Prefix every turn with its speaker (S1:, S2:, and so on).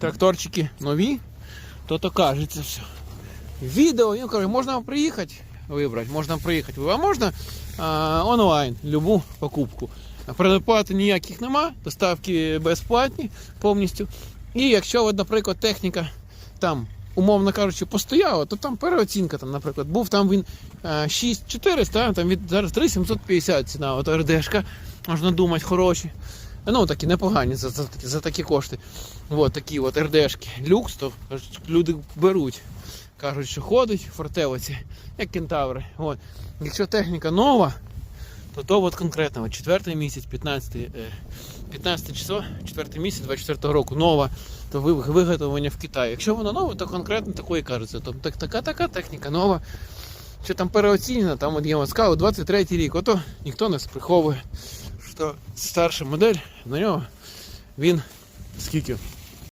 S1: тракторчики нові, то то кажеться все. Відео, він каже, можна приїхати вибрати, можна приїхати, а можна а, онлайн любу покупку. Предоплати ніяких нема, доставки безплатні повністю. І якщо, наприклад, техніка там, умовно кажучи, постояла, то там переоцінка, там, наприклад, був там він е, 6400, а там від зараз 3750 ціна, от РДшка, можна думати, хороші. Ну, такі непогані за, за, за такі кошти. От такі от РДшки. Люкс, то люди беруть. Кажуть, що ходить фортелиці, як кентаври. От. Якщо техніка нова, то то от конкретно, от 4 місяць, 15, е, 15 число, 4 місяць 24 року нова, то виготовлення в Китаї. Якщо вона нова, то конкретно такої кажеться. Тобто так, така така техніка нова. Що там переоцінена, там от я вам сказав, 23 рік, ото ніхто не приховує, що старша модель, на нього він скільки?